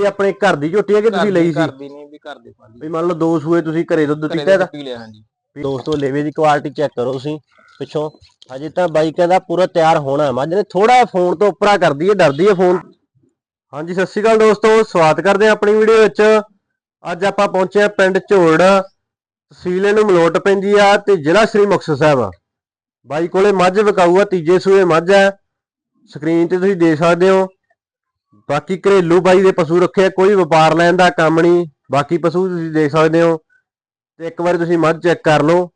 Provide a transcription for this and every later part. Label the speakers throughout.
Speaker 1: ਇਹ ਆਪਣੇ ਘਰ ਦੀ ਝੋਟੀ ਹੈ ਕਿ ਤੁਸੀਂ ਲਈ ਸੀ?
Speaker 2: ਘਰ ਦੀ ਨਹੀਂ ਵੀ ਘਰ ਦੇ ਪਾਲੀ
Speaker 1: ਵੀ ਮੰਨ ਲਓ ਦੋ ਸੂਏ ਤੁਸੀਂ ਘਰੇ ਦੁੱਧ ਪੀਤਾ ਇਹਦਾ
Speaker 2: ਪੀ ਲਿਆ ਹਾਂਜੀ।
Speaker 1: ਦੋਸਤੋ ਲੇਵੇ ਦੀ ਕੁਆਲਿਟੀ ਚੈੱਕ ਕਰੋ ਤੁਸੀਂ ਪਿੱਛੋਂ। ਹਜੇ ਤਾਂ ਬਾਈ ਕਹਿੰਦਾ ਪੂਰਾ ਤਿਆਰ ਹੋਣਾ ਹੈ ਮੱਝ ਨੇ ਥੋੜਾ ਫੋਨ ਤੋਂ ਉੱਪਰਾ ਕਰਦੀ ਹੈ ਡਰਦੀ ਹੈ ਫੋਨ ਹਾਂਜੀ ਸਤਿ ਸ਼੍ਰੀ ਅਕਾਲ ਦੋਸਤੋ ਸਵਾਗਤ ਕਰਦੇ ਹਾਂ ਆਪਣੀ ਵੀਡੀਓ ਵਿੱਚ। ਅੱਜ ਆਪਾਂ ਪਹੁੰਚੇ ਹਾਂ ਪਿੰਡ ਝੋੜ ਤਹਿਸੀਲ ਨੂੰ ਮਲੋਟ ਪੈਂਦੀ ਆ ਤੇ ਜ਼ਿਲ੍ਹਾ ਸ੍ਰੀ ਮੁਕਤਸਰ ਸਾਹਿਬ ਆ। ਬਾਈ ਕੋਲੇ ਮੱਝ ਵਿਕਾਊ ਆ ਤੀਜੇ ਸੂਏ ਮੱਝ ਹੈ ਸਕਰੀਨ ਤੇ ਤੁਸੀਂ ਦੇਖ ਸਕਦੇ ਹੋ। ਬਾਕੀ ਘਰੇਲੂ ਬਾਈ ਦੇ ਪਸ਼ੂ ਰੱਖੇ ਆ, ਕੋਈ ਵਪਾਰ ਲੈਣ ਦਾ ਕੰਮ ਨਹੀਂ। ਬਾਕੀ ਪਸ਼ੂ ਤੁਸੀਂ ਦੇਖ ਸਕਦੇ ਹੋ। ਤੇ ਇੱਕ ਵਾਰੀ ਤੁਸੀਂ ਮੱਝ ਚੈੱਕ ਕਰ ਲਓ।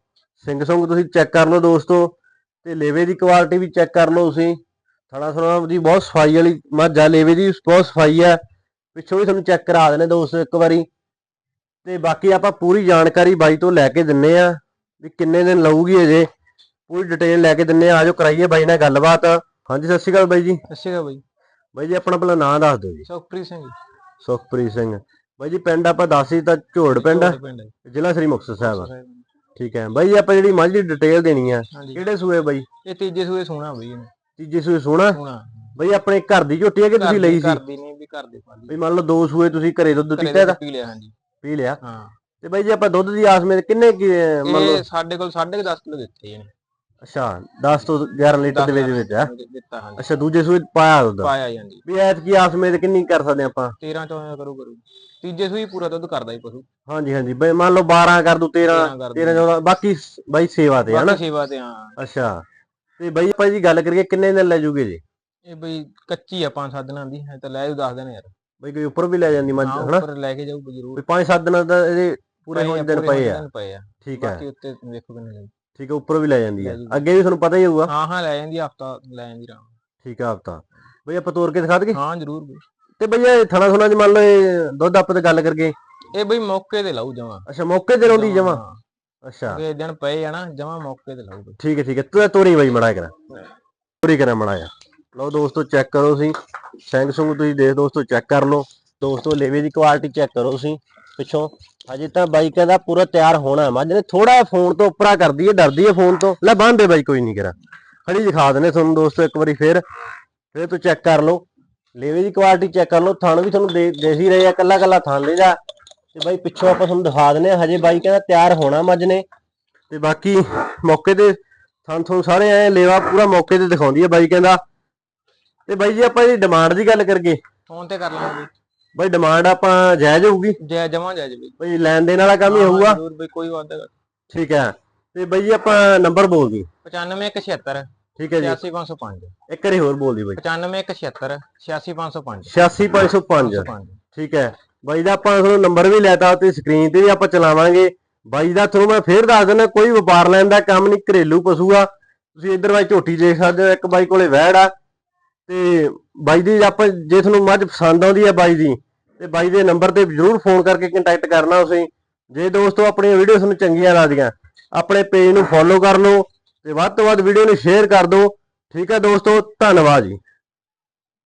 Speaker 1: ਸਿੰਘ ਸੰਗ ਤੁਸੀਂ ਚੈੱਕ ਕਰ ਲਓ ਦੋਸਤੋ। ਤੇ ਲੇਵੇ ਦੀ ਕੁਆਲਿਟੀ ਵੀ ਚੈੱਕ ਕਰ ਲਓ ਤੁਸੀਂ। ਥਣਾ ਥਣਾ ਦੀ ਬਹੁਤ ਸਫ਼ਾਈ ਵਾਲੀ ਮੱਝ ਆ, ਲੇਵੇ ਦੀ ਬਹੁਤ ਸਫ਼ਾਈ ਆ। ਪਿੱਛੋਂ ਵੀ ਤੁਹਾਨੂੰ ਚੈੱਕ ਕਰਾ ਦੇਣੇ ਦੋਸਤੋ ਇੱਕ ਵਾਰੀ। ਤੇ ਬਾਕੀ ਆਪਾਂ ਪੂਰੀ ਜਾਣਕਾਰੀ ਬਾਈ ਤੋਂ ਲੈ ਕੇ ਦਿੰਨੇ ਆ, ਵੀ ਕਿੰਨੇ ਦਿਨ ਲਊਗੀ ਅਜੇ ਪੂਰੀ ਡਿਟੇਲ ਲੈ ਕੇ ਦਿੰਨੇ ਆ ਆਜੋ ਕਰਾਈਏ ਬਾਈ ਨਾਲ ਗੱਲਬਾਤ। ਹਾਂਜੀ, ਸਤਿ ਸ਼੍ਰੀ ਅਕਾਲ ਬਾਈ ਜੀ।
Speaker 2: ਸਤਿ ਸ਼੍ਰੀ ਅਕਾਲ ਬਾਈ।
Speaker 1: ਬਾਈ ਜੀ ਆਪਣਾ ਪਹਿਲਾਂ ਨਾਂ ਦੱਸ ਦਿਓ ਜੀ।
Speaker 2: ਸੁਖਪ੍ਰੀਤ ਸਿੰਘ ਜੀ,
Speaker 1: ਸੁਖਪ੍ਰੀਤ ਸਿੰਘ। ਬਾਈ ਜੀ ਪਿੰਡ ਆਪਾਂ ਦੱਸੀ ਤਾਂ ਝੋੜ ਪਿੰਡ ਆ,
Speaker 2: ਝੋੜ ਪਿੰਡ ਹੈ
Speaker 1: ਜ਼ਿਲ੍ਹਾ ਸ੍ਰੀ ਮੁਕਤਸਰ ਸਾਹਿਬ ਆ। ਠੀਕ ਹੈ। ਬਾਈ ਜੀ ਆਪਾਂ ਜਿਹੜੀ ਮੱਝ ਦੀ ਡਿਟੇਲ ਦੇਣੀ ਆ
Speaker 2: ਹਾਂਜੀ।
Speaker 1: ਕਿਹੜੇ ਸੂਏ ਬਾਈ?
Speaker 2: ਇਹ ਤੀਜੇ ਸੂਏ ਸੋਣਾ ਬਈ ਇਹਨੇ।
Speaker 1: ਤੀਜੇ ਸੂਏ ਸੋਣਾ
Speaker 2: ਸੋਣਾ
Speaker 1: ਬਾਈ ਆਪਣੇ ਘਰ ਦੀ ਝੋਟੀ ਹੈ ਕਿ ਤੁਸੀਂ ਲਈ ਸੀ?
Speaker 2: ਘਰ ਦੀ ਨਹੀਂ ਵੀ ਘਰ ਦੇ ਪਾਲੀ
Speaker 1: ਬਈ ਮੰਨ ਲਓ ਦੋ ਸੂਏ ਤੁਸੀਂ ਘਰੇ ਦੁੱਧ ਪੀਤਾ ਇਹਦਾ
Speaker 2: ਪੀ ਲਿਆ ਹਾਂਜੀ।
Speaker 1: ਪੀ ਲਿਆ।
Speaker 2: ਹਾਂ।
Speaker 1: ਤੇ ਬਾਈ ਜੀ ਆਪਾਂ ਦੁੱਧ ਦੀ ਆਸ ਮੇਂ ਕਿੰਨੇ ਕੀ ਅਹ, ਮੰਨ ਲਓ
Speaker 2: ਇਹ ਸਾਡੇ ਕੋਲ 10.5 ਕਿਲੋ ਦਿੱਤੇ ਇਹਨੇ।
Speaker 1: ਅੱਛਾ 10 ਤੋਂ 11 ਲੀਟਰ ਦੇ ਵਿੱਚ ਵਿੱਚ ਆ?
Speaker 2: ਦਿੱਤਾ ਹਾਂਜੀ।
Speaker 1: ਅੱਛਾ ਦੂਜੇ ਸੂਏ ਪਾਇਆ ਦੁੱਧ?
Speaker 2: ਪਾਇਆ ਜਾਂਦੀ
Speaker 1: ਵੀ ਐਤ ਕੀ ਆਸ ਮੇਂ ਕਿੰਨੀ ਕਰ ਸਕਦੇ ਆਪਾਂ?
Speaker 2: 13 14 ਕਰੂ ਕਰੂ। ਤੀਜੇ ਸੂਈ ਪੂਰਾ ਦੁੱਧ ਕਰਦਾ ਹੀ ਪਸ਼ੂ।
Speaker 1: ਹਾਂਜੀ ਹਾਂਜੀ। ਬਈ ਮੰਨ ਲਓ 12 ਕਰ ਦੂ 13
Speaker 2: ਕਰ
Speaker 1: 13 14 ਬਾਕੀ ਬਾਈ ਸੇਵਾ ਤੇ ਹਨਾ?
Speaker 2: ਸੇਵਾ ਤੇ ਹਾਂ।
Speaker 1: ਅੱਛਾ। ਤੇ ਬਾਈ ਆਪਾਂ ਜੀ ਗੱਲ ਕਰੀਏ ਕਿੰਨੇ ਦਿਨ ਲੈ ਜੂਗੇ ਜੀ?
Speaker 2: ਇਹ ਬਈ ਕੱਚੀ ਆ ਪੰਜ ਸੱਤ ਦਿਨਾਂ ਦੀ ਹੈ ਤਾਂ ਲੈ ਦੱਸ ਦੇਣ ਯਾਰ।
Speaker 1: ਬਈ ਕੋਈ ਉੱਪਰ ਵੀ ਲੈ ਜਾਂਦੀ ਮੱਝ ਹਨਾ?
Speaker 2: ਉੱਪਰ ਲੈ ਕੇ ਜਾਊਗਾ ਜ਼ਰੂਰ।
Speaker 1: ਵੀ 5-7 ਦਿਨਾਂ ਦਾ ਇਹਦੇ ਪੂਰੇ ਹੋਣ ਦਿਨ ਪਏ ਆ।
Speaker 2: ਦਿਨ
Speaker 1: ਠੀਕ ਹੈ।
Speaker 2: ਬਾਕੀ ਉੱਤੇ ਵੇਖੋ ਕਿੰਨੇ ਦਿਨ।
Speaker 1: ਠੀਕ ਹੈ ਉੱਪਰ ਵੀ ਲੈ ਜਾਂਦੀ ਹੈ। ਅੱਗੇ ਵੀ ਤੁਹਾਨੂੰ ਪਤਾ ਹੀ ਹੋਊਗਾ।
Speaker 2: ਹਾਂ ਹਾਂ ਲੈ ਜਾਂਦੀ ਹਫਤਾ ਲੈ ਜਾਂਦੀ ਰਾਮ।
Speaker 1: ਠੀਕ ਹੈ ਹਫਤਾ। ਬਈ ਆਪਾਂ ਤੋਰ ਕੇ ਦਿਖਾ ਦਈਏ?
Speaker 2: ਹਾਂ ਜ਼ਰੂਰ ਬਈ।
Speaker 1: ਤੇ ਬਈ ਇਹ ਥਣਾ ਥੁਣਾ ਚ ਮੰਨ ਲਓ ਇਹ ਦੁੱਧ ਆਪਾਂ ਤੇ ਗੱਲ ਕਰਕੇ।
Speaker 2: ਇਹ ਬਈ ਮੌਕੇ ਤੇ ਲਾਉ ਜਮਾ।
Speaker 1: ਅੱਛਾ ਮੌਕੇ ਤੇ ਰੋਂਦੀ ਜਮਾ? ਅੱਛਾ।
Speaker 2: ਇਹ ਦਿਨ ਪਏ ਆ ਨਾ ਜਮਾ ਮੌਕੇ ਤੇ ਲਾਉ ਬਈ।
Speaker 1: ਠੀਕ ਹੈ ਠੀਕ ਹੈ। ਤੂੰ ਤੋਰੀ ਬਈ ਮੜਾ ਕਰਾ। ਤੋਰੀ ਕਰਾ ਮੜਾ ਲਓ ਦੋਸਤੋ ਚੈੱਕ ਕਰੋ ਤੁਸੀਂ। ਸੈਂਗ ਸੁੰਗ ਤੁਸੀਂ ਦੇਖ ਦੋਸਤੋ ਚੈੱਕ ਕਰ ਲਓ। ਦੋਸਤੋ ਲੇਵੇ ਦੀ ਕੁਆਲਿਟੀ ਚੈੱਕ ਕਰੋ ਤੁਸੀਂ, ਪਿੱਛੋਂ। ਹਜੇ ਤਾਂ ਬਾਈਕ ਕਹਿੰਦਾ ਪੂਰਾ ਤਿਆਰ ਹੋਣਾ ਮੱਝ ਨੇ ਥੋੜਾ ਫੋਨ ਤੋਂ ਉੱਪਰਾ ਕਰਦੀ ਹੈ, ਡਰਦੀ ਹੈ ਫੋਨ ਤੋਂ। ਲੈ ਬੰਨ ਦੇ ਬਾਈ, ਕੋਈ ਨਹੀਂ ਕਰਾ ਖੜੀ ਦਿਖਾ ਦਨੇ ਤੁਹਾਨੂੰ ਦੋਸਤੋ ਇੱਕ ਵਾਰੀ ਫੇਰ। ਫੇਰ ਤੂੰ ਚੈੱਕ ਕਰ ਲਓ। ਲੇਵੇ ਦੀ ਕੁਆਲਿਟੀ ਚੈੱਕ ਕਰ ਲਓ। ਥਣ ਵੀ ਤੁਹਾਨੂੰ ਦੇ, ਦੇਖ ਹੀ ਰਹੇ ਆ ਕੱਲਾ ਕੱਲਾ ਥਣ ਲੈਦਾ ਤੇ ਬਾਈ ਪਿੱਛੋਂ ਆਪਾਂ ਤੁਹਾਨੂੰ ਦਿਖਾ ਦਨੇ ਆ ਹਜੇ ਬਾਈ ਕਹਿੰਦਾ ਤਿਆਰ ਹੋਣਾ ਮੱਝ ਨੇ ਤੇ ਬਾਕੀ ਮੌਕੇ ਤੇ ਥਣ ਤੁਹਾਨੂੰ ਸਾਰੇ ਆਏ ਲੇਵਾ ਪੂਰਾ ਮੌਕੇ ਤੇ ਦਿਖਾਉਂਦੀ ਹੈ ਬਾਈ ਕਹਿੰਦਾ। ਤੇ ਬਾਈ ਜੀ ਆਪਾਂ ਇਹਦੀ ਡਿਮਾਂਡ ਦੀ ਗੱਲ ਕਰੀਏ।
Speaker 2: ਫੋਨ ਤੇ ਕਰ ਲਾਂਗੇ।
Speaker 1: ਬਾਈ ਡਿਮਾਂਡ ਆਪਾਂ ਜਾਇਜ਼ ਹੋਊਗੀ?
Speaker 2: ਜੈ ਜਮਾ ਜੈ ਬਈ।
Speaker 1: ਬਈ ਲੈਣ ਦੇਣ ਵਾਲਾ ਕੰਮ ਹੀ ਹੋਊਗਾ।
Speaker 2: ਜ਼ਰੂਰ ਬਈ ਕੋਈ ਵਾਦਾ
Speaker 1: ਠੀਕ ਹੈ। ਤੇ ਬਾਈ ਆਪਾਂ ਨੰਬਰ ਬੋਲ ਦੀ
Speaker 2: 95
Speaker 1: ਠੀਕ ਹੈ ਜੀ।
Speaker 2: 86505
Speaker 1: ਇੱਕ ਵਾਰੀ ਹੋਰ ਬੋਲ ਦੀ ਬਾਈ।
Speaker 2: 95 86505
Speaker 1: 86505 ਠੀਕ ਹੈ। ਬਾਈ ਦਾ ਆਪਾਂ ਤੁਹਾਨੂੰ ਨੰਬਰ ਵੀ ਲੈਤਾ ਤੇ ਸਕਰੀਨ ਤੇ ਵੀ ਆਪਾਂ ਚਲਾਵਾਂਗੇ। ਬਾਈ ਦਾ ਤੁਹਾਨੂੰ ਮੈਂ ਫੇਰ ਦੱਸ ਦਿੰਦਾ ਕੋਈ ਵਪਾਰ ਲੈਣ ਦਾ ਕੰਮ ਨਹੀਂ ਘਰੇਲੂ ਪਸ਼ੂ ਆ। ਤੁਸੀਂ ਇੱਧਰ ਬਾਈ ਝੋਟੀ ਦੇਖ ਸਕਦੇ ਹੋ ਇੱਕ ਬਾਈ ਕੋਲੇ ਵਹਿੜ ਆ। ਤੇ ਬਾਈ ਦੀ ਆਪਾਂ ਜੇ ਤੁਹਾਨੂੰ ਮੱਝ ਪਸੰਦ ਆਉਂਦੀ ਹੈ ਬਾਈ ਦੀ, ਤੇ ਬਾਈ ਦੇ ਨੰਬਰ ਤੇ ਜ਼ਰੂਰ ਫੋਨ ਕਰਕੇ ਕੰਟੈਕਟ ਕਰਨਾ ਤੁਸੀਂ। ਜੇ ਦੋਸਤੋ ਆਪਣੀਆਂ ਵੀਡੀਓ ਤੁਹਾਨੂੰ ਚੰਗੀਆਂ ਲੱਗਦੀਆਂ, ਆਪਣੇ ਪੇਜ ਨੂੰ ਫੋਲੋ ਕਰ ਲਓ ਤੇ ਵੱਧ ਤੋਂ ਵੱਧ ਵੀਡੀਓ ਨੂੰ ਸ਼ੇਅਰ ਕਰ ਦਿਓ। ਠੀਕ ਹੈ ਦੋਸਤੋ, ਧੰਨਵਾਦ ਜੀ।